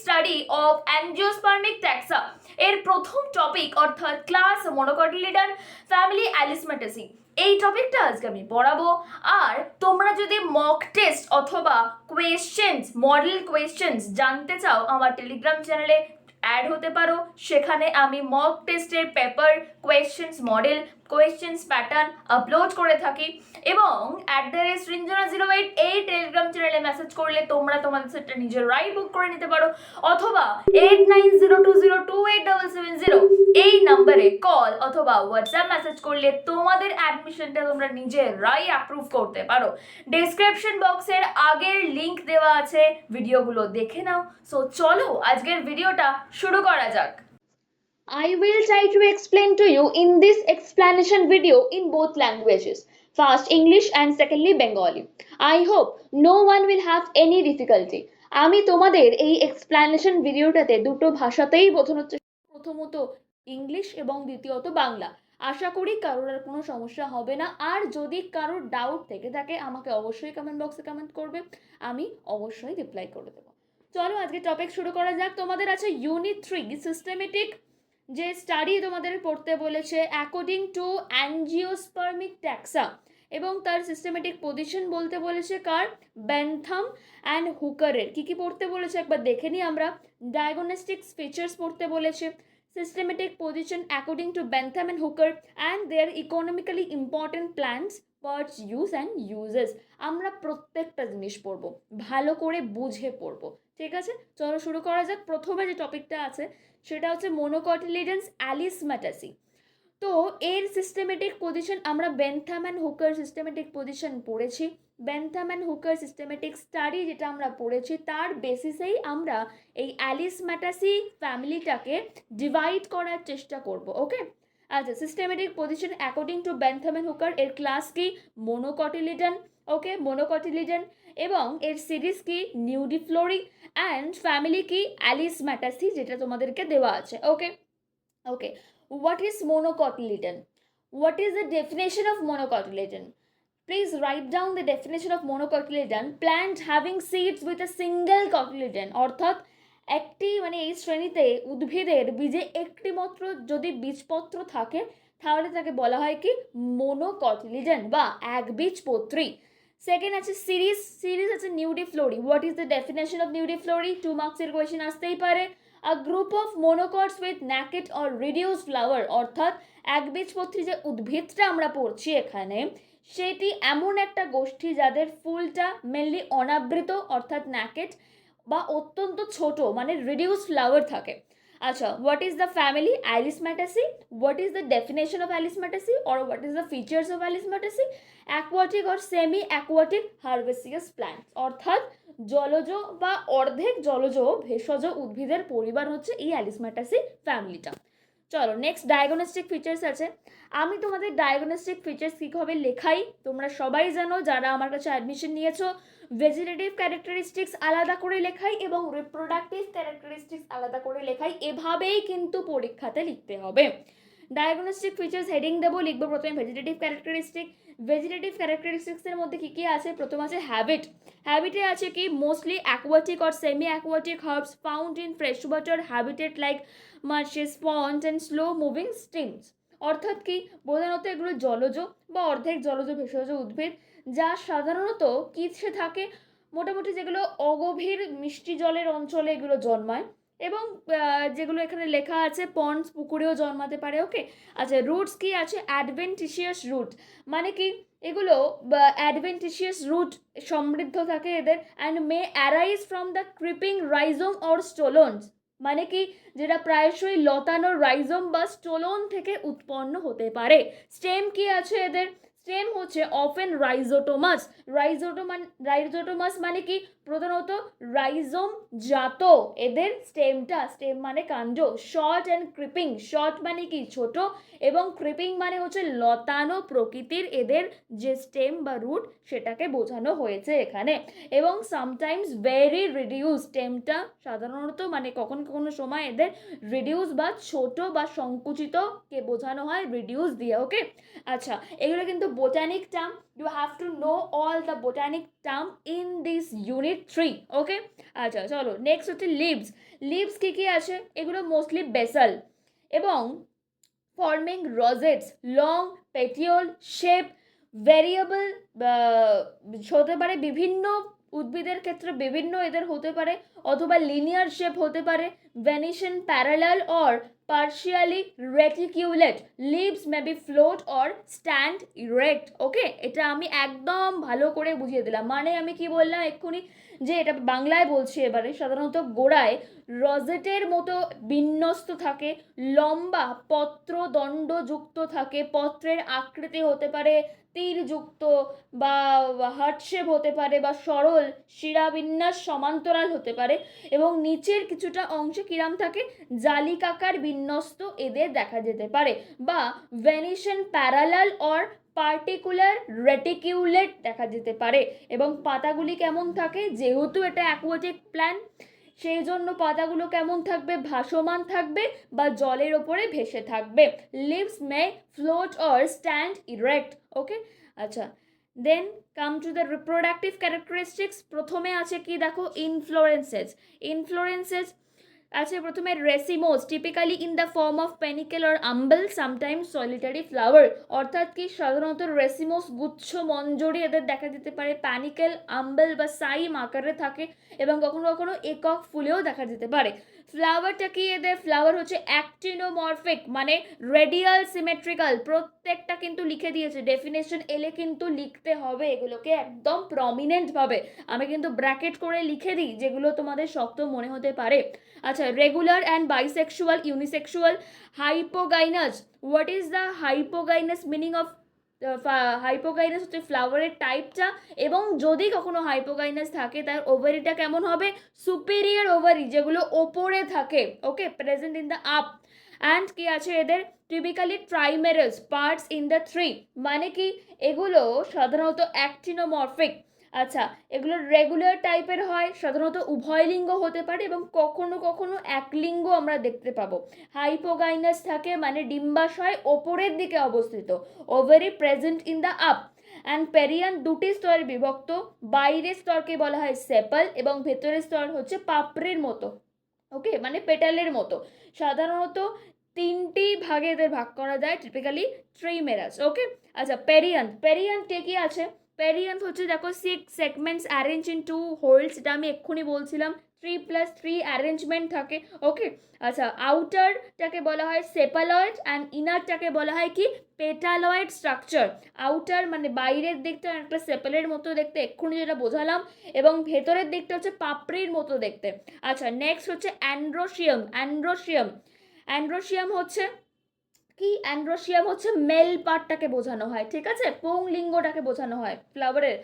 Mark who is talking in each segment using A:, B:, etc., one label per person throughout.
A: Study of অ্যাঞ্জিওস্পার্মিক ট্যাক্সা এর প্রথম topic অর্থাৎ ক্লাস মনোকটিলিডান ফ্যামিলি অ্যালিসমেটাসি এই টপিকটা আজকে আমি পড়াবো। আর তোমরা যদি মক টেস্ট অথবা কোয়েশ্চেন্স মডেল কোয়েশ্চেন্স জানতে চাও, আমার টেলিগ্রাম চ্যানেলে অ্যাড হতে পারো। সেখানে আমি মক টেস্টের paper questions model questions pattern upload করে থাকি। এবং at the rate Srinjana zero eight এই টেলিগ্রাম চ্যানেলে মেসেজ করলে তোমরা তোমাদের সেটটা নিজের রাইট বুক করে নিতে পারো। অথবা eight nine zero two zero two eight double seven zero এই নাম্বারে কল অথবা হোয়াটসঅ্যাপ মেসেজ করলে তোমাদের অ্যাডমিশনটা তোমরা নিজেরাই অ্যাপ্রুভ করতে পারো। ডেসক্রিপশন বক্সের আগের লিংক দেওয়া আছে ভিডিওগুলো দেখে নাও। সো চলো আজকের ভিডিওটা শুরু করা যাক।
B: I will try to explain to you in this explanation video in both languages, first English and secondly Bengali. I hope no one will have any difficulty. আমি তোমাদের এই এক্সপ্লানেশন ভিডিওটাতে দুটো ভাষাতেই চেষ্টা প্রথমত ইংলিশ এবং দ্বিতীয়ত বাংলা। আশা করি কারোর আর কোনো সমস্যা হবে না। আর যদি কারোর ডাউট থেকে থাকে আমাকে অবশ্যই কমেন্ট বক্সে কমেন্ট করবে। আমি অবশ্যই রিপ্লাই করে দেবো। চলো আজকে টপিক শুরু করা যাক। তোমাদের আছে ইউনিট থ্রি সিস্টেমেটিক যে স্টাডি তোমাদের পড়তে বলেছে অ্যাকর্ডিং টু অ্যাঞ্জিওস্পার্মিক ট্যাক্সা এবং তার সিস্টেমেটিক পজিশন বলতে বলেছে কার? ব্যানথাম অ্যান্ড হুকারের কী কী পড়তে বলেছে? একবার দেখে নিই আমরা। ডায়াগনস্টিক্স ফিচার্স পড়তে বলেছে। Systematic position according to Bentham and Hooker and their economically important plants parts use and uses আমরা প্রত্যেকটা জিনিস পড়ব। ভালো করে বুঝে পড়ব। ঠিক আছে? চলো শুরু করা যাক। প্রথমে যে টপিকটা আছে সেটা হচ্ছে মোনোকটিলিডেন্স অ্যালিসম্যাটাসি তো এর সিস্টেমেটিক পজিশন আমরা Bentham and Hooker systematic position পড়েছি। Bentham and Hooker systematic study যেটা আমরা পড়েছি, তার বেসিসেই আমরা এই অ্যালিসম্যাটাসি ফ্যামিলিটাকে ডিভাইড করার চেষ্টা করব ওকে আচ্ছা systematic position according to Bentham and Hooker এর ক্লাস কি? মোনোকটিলিডন ওকে মোনোকটিলিডন এবং এর সিরিজ কি? নিউডি ফ্লোরি অ্যান্ড ফ্যামিলি কি? অ্যালিস ম্যাটাসি যেটা তোমাদেরকে দেওয়া আছে okay okay what is monocotyledon what is the definition of monocotyledon please write down the definition of monocotyledon plant having seeds with a single cotyledon অর্থাৎ একটি মানে এই শ্রেণীতে উদ্ভিদের বীজে একটিমাত্র যদি বীজপত্র থাকে, তাহলে তাকে বলা হয় কি? মোনোকটলিডেন বা একবীজপত্রী। সেকেন্ড আছে সিরিজ সিরিজ আছে Nudiflorae what is the definition of Nudiflorae two মার্কসের কোয়েশ্চেন আসতেই পারে। A group of monocots with naked or reduced flower অর্থাৎ একবীজপত্রী যে উদ্ভিদটা আমরা পড়ছি এখানে, সেটি এমন একটা গোষ্ঠী যাদের ফুলটা মেনলি অনাবৃত, অর্থাৎ ন্যাকেট বা অত্যন্ত ছোট মানে রিডিউস ফ্লাওয়ার থাকে। আচ্ছা what is the family Alismataceae what is the definition of Alismataceae or what is the features of Alis Alismataceae aquatic or semi aquatic herbaceous plants অর্থাৎ জলজ বা অর্ধেক জলজ ভেষজ উদ্ভিদের পরিবার হচ্ছে এই অ্যালিস অ্যালিসম্যাটাসি ফ্যামিলিটা চলো নেক্সট ডায়াগনস্টিক ফিচার্স আছে। আমি তোমাদের ডায়াগনস্টিক ফিচার্স কীভাবে লেখাই, তোমরা সবাই জানো, যারা আমার কাছে অ্যাডমিশন নিয়েছো ভেজিটেটিভ ক্যারেক্টারিস্টিক্স আলাদা করে লেখাই এবং রিপ্রোডাক্টিভ ক্যারেক্টারিস্টিক্স আলাদা করে লেখাই, এভাবেই কিন্তু পরীক্ষাতে লিখতে হবে। ডায়াগনস্টিক ফিচার্স হেডিং দেবো, লিখব প্রথমে ভেজিটেটিভ ক্যারেক্টারিস্টিক ভেজিটেটিভ ক্যারেক্টারিস্টিক্সের মধ্যে কী কী আছে? প্রথম আছে হ্যাবিট হ্যাবিটে আছে কি? Mostly aquatic or semi aquatic herbs found in fresh water habitat like marshes pond and slow moving streams অর্থাৎ কি? প্রধানত এগুলো জলজ বা অর্ধেক জলজ ভেষজ উদ্ভিদ, যা সাধারণত কিসে থাকে। মোটামুটি যেগুলো অগভীর মিষ্টি জলের অঞ্চলে এগুলো জন্মায়। এবং যেগুলো এখানে লেখা আছে পন্ডস পুকুরেও জন্মাতে পারে ওকে আচ্ছা রুটস কি আছে? অ্যাডভেন্টিশিয়াস রুট মানে কি? এগুলো অ্যাডভেন্টিশিয়াস রুট সমৃদ্ধ থাকে এদের and may arise from the creeping rhizome or stolons মানে কি? যেটা প্রায়শই লতানো রাইজোম বা স্টোলন থেকে উৎপন্ন হতে পারে। স্টেম কি আছে এদের? স্টেম হচ্ছে অফেন রাইজোটোমাস রাইজোটোমান রাইজোটোমাস মানে কি? প্রধানত রাইজোম জাত। এদের স্টেমটা, স্টেম মানে কাণ্ড। Short and creeping. শর্ট মানে কি? ছোট। এবং ক্রিপিং মানে হচ্ছে লতানো প্রকৃতির এদের যে স্টেম বা রুট, সেটাকে বোঝানো হয়েছে এখানে। এবং সামটাইমস ভেরি রিডিউস। স্টেমটা সাধারণত মানে কখন কখনো সময় এদের রিডিউস বা ছোট বা সংকুচিতকে বোঝানো হয়। রিডিউস দিয়ে, ওকে? আচ্ছা এগুলো কিন্তু botanic term you have to know all the botanic term in this unit 3 okay আচ্ছা চলো নেক্সট হচ্ছে লিভস লিভস কী কী আছে? এগুলো মোস্টলি বেসাল এবং forming rosettes long petiole shape variable হতে পারে বিভিন্ন উদ্ভিদের ক্ষেত্রে বিভিন্ন এদের হতে পারে, অথবা লিনিয়ার শেপ হতে পারে venation parallel or partially reticulate. Leaves may be float or stand erect okay এটা আমি একদম ভালো করে বুঝিয়ে দিলাম। মানে আমি কি বললাম এক্ষুনি? যে এটা বাংলায় বলছি এবারে, সাধারণত গোড়ায় রজেটের মতো বিন্যস্ত থাকে, লম্বা পত্র দণ্ডযুক্ত থাকে, পত্রের আকৃতি হতে পারে তীরযুক্ত বা হার্টশেপ হতে পারে বা সরল শিরাবিন্যাস সমান্তরাল হতে পারে এবং নিচের কিছুটা অংশে কিরাম থাকে, জালিকাকার বিন্যস্ত এদের দেখা যেতে পারে বা venation parallel or particular reticulate দেখা যেতে পারে এবং পাতাগুলি কেমন থাকে? যেহেতু এটা অ্যাকোয়াটিক প্ল্যান সেই জন্য পাতাগুলো কেমন থাকবে? ভাসমান থাকবে বা জলের ওপরে ভেসে থাকবে। Leaves may float or stand erect okay আচ্ছা then come to the reproductive characteristics প্রথমে আছে কি দেখো? ইনফ্লোরেন্সেস ইনফ্লোরেন্সেস আছে প্রথমে racemose typically in the form of panicle or umbel sometimes solitary flower অর্থাৎ কি সাধারণত রেসিমোস গুচ্ছ মঞ্জরি এদের দেখা যেতে পারে। প্যানিকেল আম্বল বা সাইম আকারে থাকে এবং কখনো কখনো একক ফুলেও দেখা যেতে পারে। ফ্লাওয়ারটা কি এদের ফ্লাওয়ার হচ্ছে অ্যাক্টিনোমরফিক মানে রেডিয়াল সিমেট্রিক্যাল প্রত্যেকটা কিন্তু লিখে দিয়েছে। ডেফিনেশন এলে কিন্তু লিখতে হবে এগুলোকে একদম প্রমিনেন্টভাবে আমি কিন্তু ব্র্যাকেট করে লিখে দিই, যেগুলো তোমাদের শক্ত মনে হতে পারে। আচ্ছা regular and bisexual unisexual hypogynous what is the hypogynous meaning of hypogynous হচ্ছে ফ্লাওয়ারের টাইপটা এবং যদি কখনো হাইপোগাইনাস থাকে, তার ওভারিটা কেমন হবে? সুপেরিয়ার ওভারি যেগুলো ওপরে থাকে okay present in the up and কি আছে এদের? Typically trimerous parts in the three মানে কি? এগুলো সাধারণত অ্যাক্টিনোমরফিক আচ্ছা এগুলো রেগুলার টাইপের হয়, সাধারণত উভয় লিঙ্গ হতে পারে এবং কখনো কখনো এক লিঙ্গ আমরা দেখতে পাবো। হাইপোগাইনাস থাকে মানে ডিম্বাশয় ওপরের দিকে অবস্থিত ovary present in the up and perianth দুটি স্তরে বিভক্ত, বাইরের স্তরকে বলা হয় সেপাল এবং ভেতরের স্তর হচ্ছে পাপড়ির মতো ওকে মানে পেটালের মতো। সাধারণত তিনটি ভাগে এদের ভাগ করা যায় টিপিক্যালি ট্রিমেরাস ওকে আচ্ছা পেরিয়ান পেরিয়ান্টে কি আছে? পেরিয়ান্ট হচ্ছে দেখো six segments arrange in two whorls এটা আমি এক্ষুনি বলছিলাম থ্রি প্লাস থ্রি অ্যারেঞ্জমেন্ট থাকে ওকে আচ্ছা আউটারটাকে বলা হয় সেপালয়েড অ্যান্ড ইনারটাকে বলা হয় কি? পেটালয়েড স্ট্রাকচার আউটার মানে বাইরের দিকটা, একটা সেপালের মতো দেখতে, এক্ষুনি যেটা বোঝালাম, এবং ভেতরের দিকটা হচ্ছে পাপড়ির মতো দেখতে। আচ্ছা নেক্সট হচ্ছে অ্যান্ড্রোশিয়াম অ্যান্ড্রোশিয়াম অ্যান্ড্রোশিয়াম হচ্ছে কি? অ্যান্ড্রোশিয়াম হচ্ছে মেল পার্টটাকে বোঝানো হয়, ঠিক আছে? পুংলিঙ্গটাকে বোঝানো হয় ফ্লাওয়ারের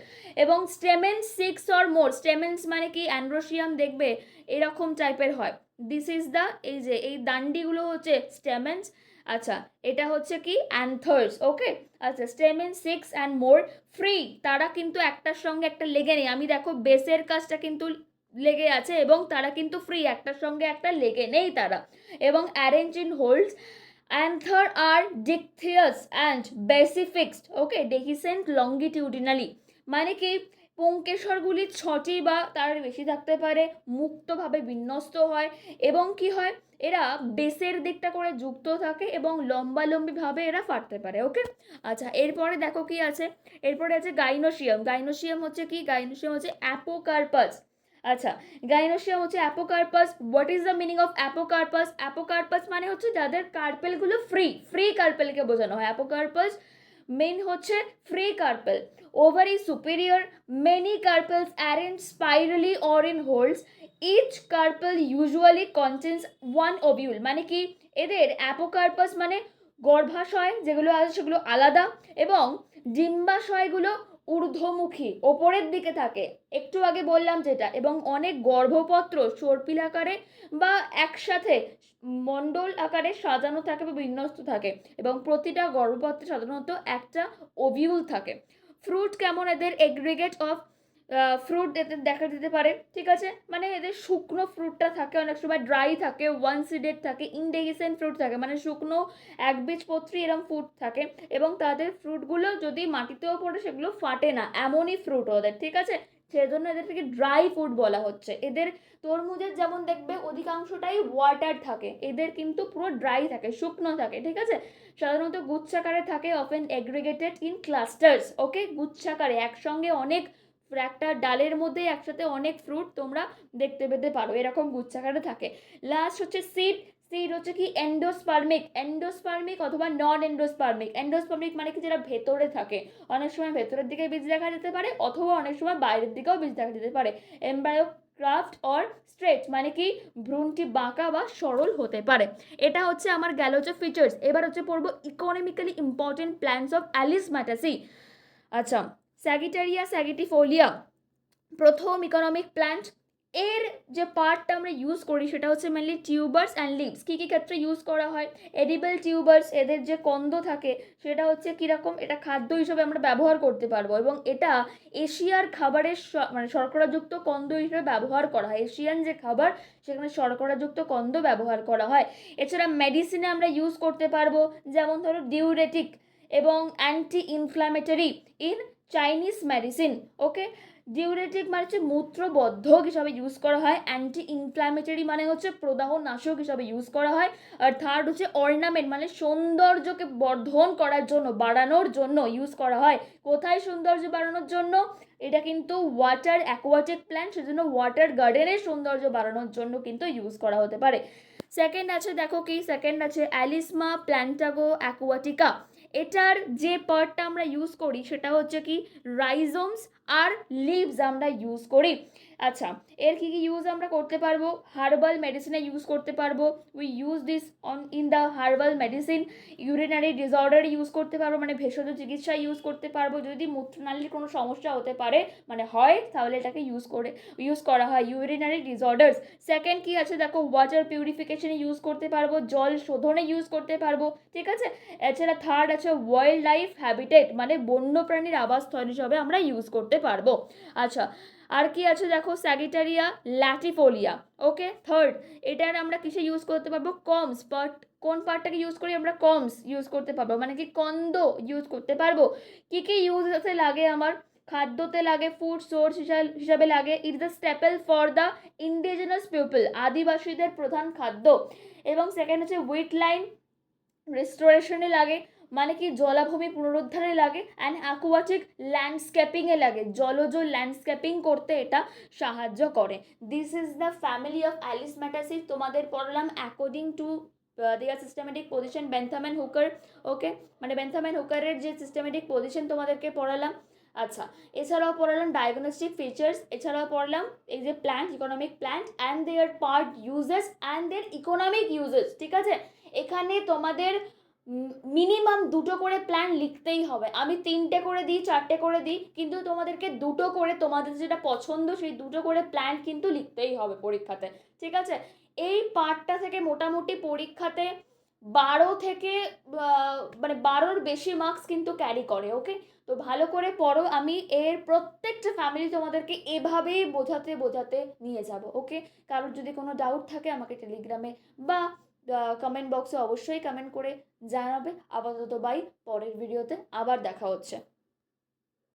B: এবং স্টেমেন্স সিক্স অর মোর স্টেমেন্স মানে কি? অ্যান্ড্রোশিয়াম দেখবে এরকম টাইপের হয়। দিস ইজ দ্য এই যে, এই দান্ডিগুলো হচ্ছে স্টেমেন্স। আচ্ছা এটা হচ্ছে কি? অ্যান্থার্স ওকে আচ্ছা stamen six and more free তারা কিন্তু একটার সঙ্গে একটা লেগে নেই। আমি দেখো, বেসের কাজটা কিন্তু লেগে আছে এবং তারা কিন্তু ফ্রি একটার সঙ্গে একটা লেগে নেই তারা। এবং arrange in whorls anther R dithecous and basifixed okay dehiscent longitudinally মানে কি? পুংকেশরগুলি ছটি বা তার বেশি থাকতে পারে, মুক্তভাবে বিন্যস্ত হয়, এবং কি হয়? এরা বেসের দিকটা করে যুক্ত থাকে এবং লম্বালম্বিভাবে এরা ফাটতে পারে ওকে আচ্ছা এরপরে দেখো কি আছে? এরপরে আছে গাইনোসিয়াম। গাইনোসিয়াম হচ্ছে কি? গাইনোসিয়াম হচ্ছে অ্যাপোকার্পাস। আচ্ছা গাইনোসিয়াম হচ্ছে apocarpous. What is the meaning of apocarpous? Apocarpous মানে হচ্ছে যাদের কার্পেলগুলো ফ্রি ফ্রি কার্পেলকে বোঝানো হয়। অ্যাপোকার্পাস মেন হচ্ছে free carpel. Ovary superior many carpels arrange spirally or in whorls each carpel usually contains one ovule মানে কি? এদের অ্যাপোকার্পাস মানে গর্ভাশয়, যেগুলো আছে সেগুলো আলাদা। এবং ডিম্বাশয়গুলো ঊর্ধ্বমুখী, ওপরের দিকে থাকে। একটু আগে বললাম যেটা, এবং অনেক গর্ভপত্র সর্পিল আকারে বা একসাথে মণ্ডল আকারে সাজানো থাকে বা বিন্যস্ত থাকে, এবং প্রতিটা গর্ভপত্রে সাধারণত একটা ওভিউল থাকে। ফ্রুট কেমন এদের এগ্রিগেট অফ ফ্রুট এতে দেখা দিতে পারে, ঠিক আছে? মানে এদের শুকনো ফ্রুটটা থাকে অনেক সময় ড্রাই থাকে ওয়ান সিডেড থাকে ইনডেগিসেন্ট ফ্রুট থাকে মানে শুকনো একবীজপত্রী এরম ফ্রুট থাকে এবং তাদের ফ্রুটগুলো যদি মাটিতেও পড়ে, সেগুলো ফাটে না, এমনই ফ্রুট ওদের, ঠিক আছে? সেজন্য এদেরকে ড্রাই ফ্রুট বলা হচ্ছে। এদের তরমুজের যেমন দেখবে, অধিকাংশটাই ওয়াটার থাকে, এদের কিন্তু পুরো ড্রাই থাকে, শুকনো থাকে, ঠিক আছে? সাধারণত গুচ্ছাকারে থাকে often aggregated in clusters okay গুচ্ছাকারে, একসঙ্গে অনেক একটা ডালের মধ্যে একসাথে অনেক ফ্রুট তোমরা দেখতে পেতে পারো, এরকম গুচ্ছাকারে থাকে। লাস্ট হচ্ছে সিড সিড হচ্ছে কি এন্ডোস্পার্মিক এন্ডোস্পার্মিক অথবা নন এন্ডোস্পার্মিক এন্ডোস্পার্মিক মানে কি? যেটা ভেতরে থাকে। অনেক সময় ভেতরের দিকে বীজ দেখা যেতে পারে, অথবা অনেক সময় বাইরের দিকেও বীজ দেখা যেতে পারে। এমব্রায়ো ক্রাফট অর স্ট্রেচ মানে কি? ভ্রূণটি বাঁকা বা সরল হতে পারে। এটা হচ্ছে আমার গেল হচ্ছে ফিচার্স এবার হচ্ছে পড়ব economically important plants of Alismataceae আচ্ছা স্যাগিটারিয়া স্যাগিটিফোলিয়া প্রথম ইকোনমিক প্ল্যান্ট এর যে পার্টটা আমরা ইউজ করি সেটা হচ্ছে মেনলি টিউবার্স অ্যান্ড লিভস কী কী ক্ষেত্রে ইউজ করা হয়? এডিবল টিউবার্স এদের যে কন্দ থাকে, সেটা হচ্ছে কীরকম? এটা খাদ্য হিসেবে আমরা ব্যবহার করতে পারব এবং এটা এশিয়ার খাবারের মানে শর্করাযুক্ত কন্দ হিসেবে ব্যবহার করা হয়। এশিয়ান যে খাবার, সেখানে শর্করাযুক্ত কন্দ ব্যবহার করা হয়। এছাড়া মেডিসিনে আমরা ইউজ করতে পারব, যেমন ধরো ডিউরেটিক এবং anti inflammatory in Chinese medicine okay diuretic মানে হচ্ছে মূত্রবদ্ধক হিসাবে ইউজ করা হয় অ্যান্টি ইনফ্ল্যামেটরি মানে হচ্ছে প্রদাহ নাশক হিসাবে ইউজ করা হয়, আর থার্ড হচ্ছে অর্নামেন্ট মানে সৌন্দর্যকে বর্ধন করার জন্য, বাড়ানোর জন্য ইউজ করা হয়। কোথায় সৌন্দর্য বাড়ানোর জন্য? এটা কিন্তু ওয়াটার অ্যাকোয়াটিক প্ল্যান্ট সেজন্য ওয়াটার গার্ডেনের সৌন্দর্য বাড়ানোর জন্য কিন্তু ইউজ করা হতে পারে। সেকেন্ড আছে, দেখো কি? সেকেন্ড আছে অ্যালিসমা প্ল্যান্টাগো অ্যাকোয়াটিকা এটার যে পার্টটা আমরা ইউজ করি, সেটা হচ্ছে কি রাইজোমস আর লিভস আমরা ইউজ করি। আচ্ছা এর কী কী ইউজ আমরা করতে পারব? হার্বাল মেডিসিনে ইউজ করতে পারব। We use this on in the herbal medicine urinary disorder use করতে পারব মানে ভেষজ চিকিৎসা ইউজ করতে পারব। যদি মূত্রনালীর কোনো সমস্যা হতে পারে মানে হয়, তাহলে এটাকে ইউজ করে ইউজ করা হয়। ইউরিনারি ডিসঅর্ডার্স সেকেন্ড কি আছে? দেখো ওয়াটার পিউরিফিকেশনে ইউজ করতে পারব, জল শোধনে ইউজ করতে পারব, ঠিক আছে? এছাড়া থার্ড আছে ওয়াইল্ড লাইফ হ্যাবিটেট মানে বন্য বন্যপ্রাণীর আবাসস্থল হিসাবে আমরা ইউজ করতে পারব। আচ্ছা আর কি আছে দেখো? স্যাগিটারিয়া ল্যাটিফোলিয়া ওকে থার্ড এটার আমরা কিসে ইউজ করতে পারব? কমস পার্ট কোন পার্টটাকে ইউজ করি? আমরা কমস ইউজ করতে পারব মানে কি কন্দ ইউজ করতে পারব। কী কী ইউজে লাগে আমার? খাদ্যতে লাগে ফুড সোর্স হিসাবে লাগে। It the staple for the indigenous people আদিবাসীদের প্রধান খাদ্য। এবং সেকেন্ড হচ্ছে উইট লাইন রেস্টোরেশনে লাগে। মানে কি জলাভূমি পুনরুদ্ধারে লাগে অ্যান্ড অ্যাকোয়াটিক ল্যান্ডস্কেপিংয়ে লাগে। জলজ ল্যান্ডস্কেপিং করতে এটা সাহায্য করে। This is the family of Alismataceae তোমাদের পড়লাম according to their systematic position Bentham and Hooker okay মানে বেন্থাম্যান হুকারের যে সিস্টেমেটিক পজিশন তোমাদেরকে পড়ালাম। আচ্ছা এছাড়াও পড়ালাম ডায়াগনস্টিক ফিচার্স এছাড়াও পড়লাম এই যে plant economic plant and their part uses and their economic uses ঠিক আছে? এখানে তোমাদের মিনিমাম দুটো করে প্ল্যান লিখতেই হবে। আমি তিনটে করে দিই, চারটে করে দিই, কিন্তু তোমাদেরকে দুটো করে, তোমাদের যেটা পছন্দ সেই দুটো করে প্ল্যান কিন্তু লিখতেই হবে পরীক্ষাতে। ঠিক আছে? এই পার্টটা থেকে মোটামুটি পরীক্ষাতে বারো থেকে মানে বারোর বেশি মার্কস কিন্তু ক্যারি করে ওকে তো ভালো করে পড়ো। আমি এর প্রত্যেকটা ফ্যামিলি তোমাদেরকে এভাবেই বোঝাতে বোঝাতে নিয়ে যাব ওকে কারোর যদি কোনো ডাউট থাকে আমাকে টেলিগ্রামে বা কমেন্ট বক্সে অবশ্যই কমেন্ট করে জানাবে। আপাতত বাই পরের ভিডিওতে আবার দেখা হচ্ছে।